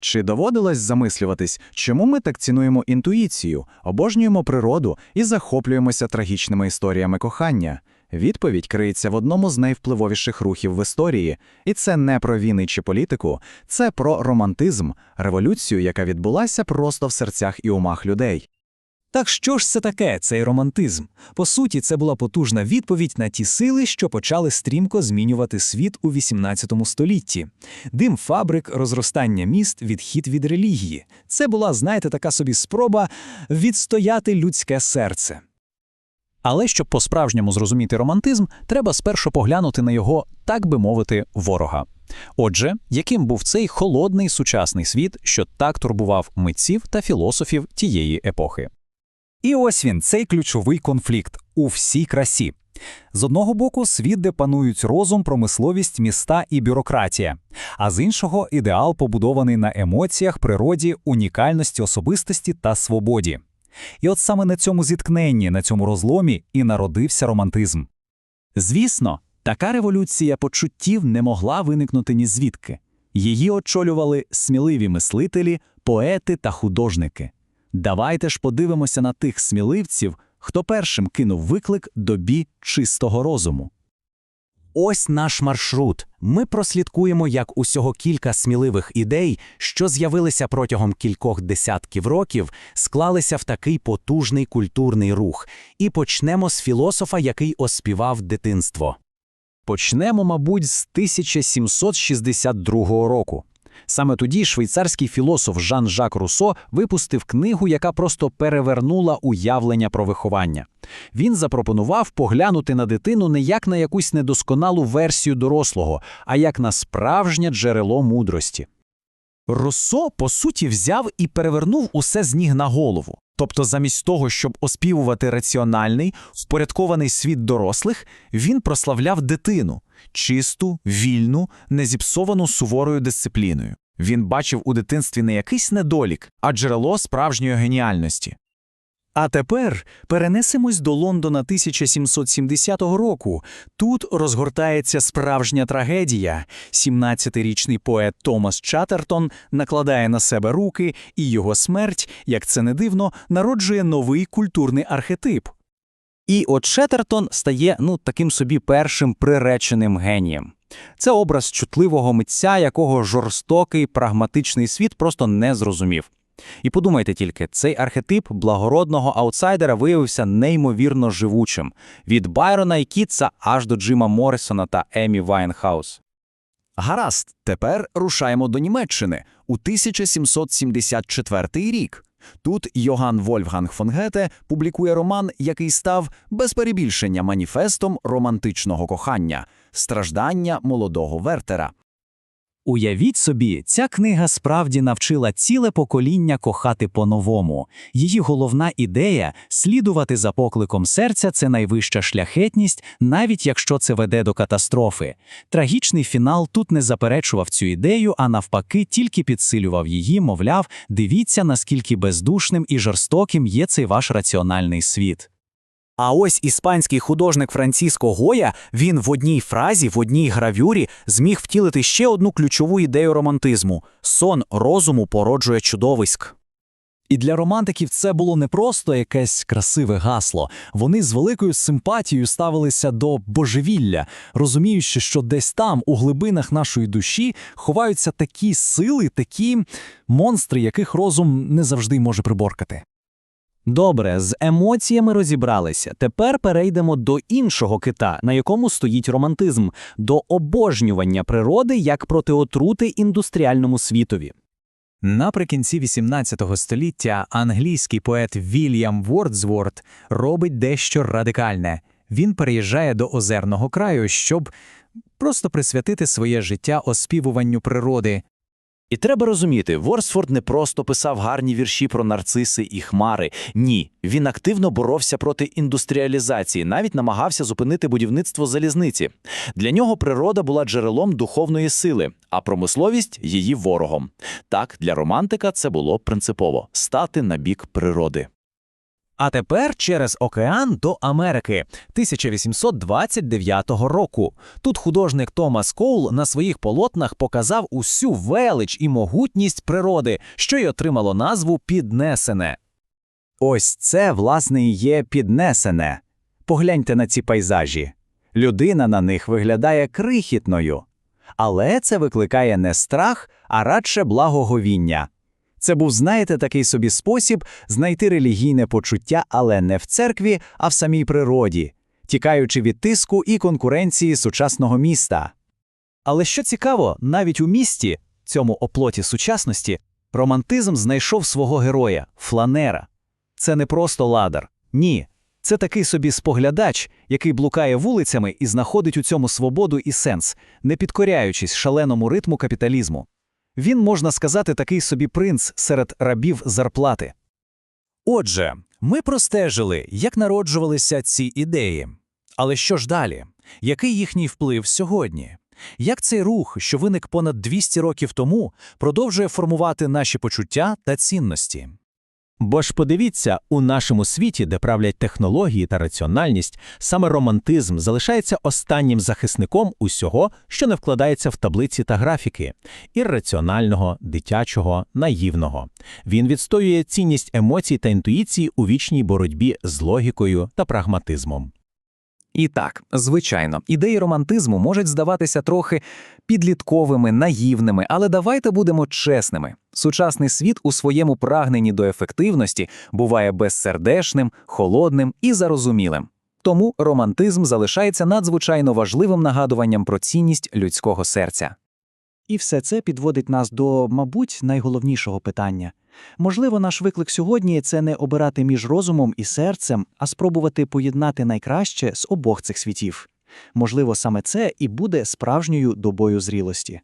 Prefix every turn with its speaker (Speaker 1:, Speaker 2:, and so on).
Speaker 1: Чи доводилось замислюватись, чому ми так цінуємо інтуїцію, обожнюємо природу і захоплюємося трагічними історіями кохання? Відповідь криється в одному з найвпливовіших рухів в історії, і це не про війни чи політику, це про романтизм, революцію, яка відбулася просто в серцях і умах людей.
Speaker 2: Так що ж це таке, цей романтизм? По суті, це була потужна відповідь на ті сили, що почали стрімко змінювати світ у XVIII столітті. Дим фабрик, розростання міст, відхід від релігії. Це була, знаєте, така собі спроба відстояти людське серце. Але щоб по-справжньому зрозуміти романтизм, треба спершу поглянути на його, так би мовити, ворога. Отже, яким був цей холодний сучасний світ, що так турбував митців та філософів тієї епохи? І ось він, цей ключовий конфлікт у всій красі. З одного боку, світ, де панують розум, промисловість, міста і бюрократія, а з іншого ідеал, побудований на емоціях, природі, унікальності особистості та свободі. І от саме на цьому зіткненні, на цьому розломі і народився романтизм. Звісно, така революція почуттів не могла виникнути ні звідки. Її очолювали сміливі мислителі, поети та художники. Давайте ж подивимося на тих сміливців, хто першим кинув виклик добі чистого розуму.
Speaker 3: Ось наш маршрут. Ми прослідкуємо, як усього кілька сміливих ідей, що з'явилися протягом кількох десятків років, склалися в такий потужний культурний рух, і почнемо з філософа, який оспівав дитинство.
Speaker 2: Почнемо, мабуть, з 1762 року. Саме тоді швейцарський філософ Жан-Жак Руссо випустив книгу, яка просто перевернула уявлення про виховання. Він запропонував поглянути на дитину не як на якусь недосконалу версію дорослого, а як на справжнє джерело мудрості. Руссо, по суті, взяв і перевернув усе з ніг на голову. Тобто, замість того, щоб оспівувати раціональний, впорядкований світ дорослих, він прославляв дитину чисту, вільну, незіпсовану суворою дисципліною. Він бачив у дитинстві не якийсь недолік, а джерело справжньої геніальності. А тепер перенесемось до Лондона 1770 року. Тут розгортається справжня трагедія. 17-річний поет Томас Чаттертон накладає на себе руки, і його смерть, як це не дивно, народжує новий культурний архетип. І от Четтертон стає ну таким собі першим приреченим генієм. Це образ чутливого митця, якого жорстокий прагматичний світ просто не зрозумів. І подумайте тільки, цей архетип благородного аутсайдера виявився неймовірно живучим від Байрона і Кітса аж до Джима Моррісона та Емі Вайнхаус. Гаразд, тепер рушаємо до Німеччини у 1774 рік. Тут Йоган Вольфганг фон Гете публікує роман, який став без перебільшення маніфестом романтичного кохання страждання молодого Вертера. Уявіть собі, ця книга справді навчила ціле покоління кохати по-новому. Її головна ідея слідувати за покликом серця це найвища шляхетність, навіть якщо це веде до катастрофи. Трагічний фінал тут не заперечував цю ідею, а навпаки, тільки підсилював її, мовляв, дивіться, наскільки бездушним і жорстоким є цей ваш раціональний світ. А ось іспанський художник Франциско Гоя, він в одній фразі, в одній гравюрі зміг втілити ще одну ключову ідею романтизму сон розуму породжує чудовиськ. І для романтиків це було не просто якесь красиве гасло. Вони з великою симпатією ставилися до божевілля, розуміючи, що десь там, у глибинах нашої душі, ховаються такі сили, такі монстри, яких розум не завжди може приборкати. Добре, з емоціями розібралися. Тепер перейдемо до іншого кита, на якому стоїть романтизм, до обожнювання природи як протиотрути індустріальному світові. Наприкінці XVIII століття англійський поет Вільям Вордсворт робить дещо радикальне. Він переїжджає до озерного краю, щоб просто присвятити своє життя оспівуванню природи,
Speaker 3: І треба розуміти, Ворсфорд не просто писав гарні вірші про нарциси і хмари. Ні, він активно боровся проти індустріалізації, навіть намагався зупинити будівництво залізниці. Для нього природа була джерелом духовної сили, а промисловість її ворогом. Так, для романтика це було принципово стати на бік природи.
Speaker 2: А тепер через океан до Америки 1829 року. Тут художник Томас Коул на своїх полотнах показав усю велич і могутність природи, що й отримало назву Піднесене.
Speaker 1: Ось це, власне, і є піднесене. Погляньте на ці пейзажі. Людина на них виглядає крихітною. Але це викликає не страх, а радше благоговіння. Це був, знаєте, такий собі спосіб знайти релігійне почуття, але не в церкві, а в самій природі, тікаючи від тиску і конкуренції сучасного міста.
Speaker 2: Але що цікаво, навіть у місті, цьому оплоті сучасності, романтизм знайшов свого героя фланера. Це не просто ладар. Ні. Це такий собі споглядач, який блукає вулицями і знаходить у цьому свободу і сенс, не підкоряючись шаленому ритму капіталізму. Він, можна сказати, такий собі принц серед рабів зарплати. Отже, ми простежили, як народжувалися ці ідеї. Але що ж далі? Який їхній вплив сьогодні? Як цей рух, що виник понад 200 років тому, продовжує формувати наші почуття та цінності?
Speaker 4: Бо ж подивіться, у нашому світі, де правлять технології та раціональність, саме романтизм залишається останнім захисником усього, що не вкладається в таблиці та графіки ірраціонального, дитячого, наївного. Він відстоює цінність емоцій та інтуїції у вічній боротьбі з логікою та прагматизмом.
Speaker 2: І так, звичайно, ідеї романтизму можуть здаватися трохи підлітковими, наївними, але давайте будемо чесними. Сучасний світ у своєму прагненні до ефективності буває безсердешним, холодним і зарозумілим. Тому романтизм залишається надзвичайно важливим нагадуванням про цінність людського серця.
Speaker 5: І все це підводить нас до, мабуть, найголовнішого питання. Можливо, наш виклик сьогодні це не обирати між розумом і серцем, а спробувати поєднати найкраще з обох цих світів. Можливо, саме це і буде справжньою добою зрілості.